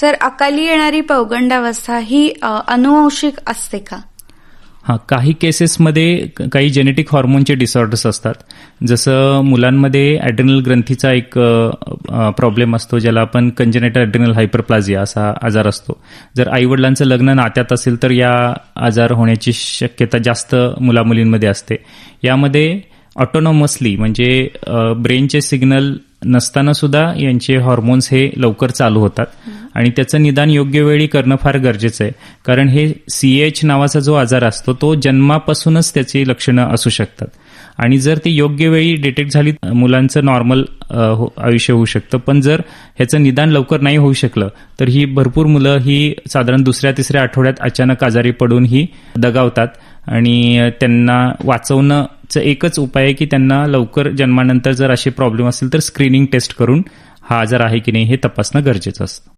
Sir अकाली येणारी पौगंडावस्था ही अनुवंशिक असते का? हा काही केसेसमध्ये क- काही जेनेटिक हॉर्मोनचे डिसऑर्डर्स असतात. जसं मुलांमध्ये ॲड्रिनल ग्रंथीचा एक प्रॉब्लेम असतो ज्याला आपण कंजनेटर ॲड्रिनल हायपरप्लाझिया असा आजार असतो. जर आईवडिलांचं लग्न नात्यात असेल तर या आजार होण्याची शक्यता जास्त मुलामुलींमध्ये असते. यामध्ये ऑटोनॉमसली म्हणजे ब्रेनचे सिग्नल नसताना सुद्धा यांचे हॉर्मोन्स हे लवकर चालू होतात. आणि त्याचं निदान योग्य वेळी करणं फार गरजेचं आहे. कारण हे सी एच नावाचा जो आजार असतो तो जन्मापासूनच त्याची लक्षणं असू शकतात. आणि जर ती योग्य वेळी डिटेक्ट झाली मुलांचं नॉर्मल हो, आयुष्य होऊ शकतं. पण जर ह्याचं निदान लवकर नाही होऊ शकलं तर ही भरपूर मुलं ही साधारण दुसऱ्या तिसऱ्या आठवड्यात अचानक आजारी पडून ही दगावतात. आणि त्यांना वाचवण्याचं एकच उपाय आहे की त्यांना लवकर जन्मानंतर जर असे प्रॉब्लेम असतील तर स्क्रीनिंग टेस्ट करून हा आजार आहे की नाही हे तपासणं गरजेचं असतं.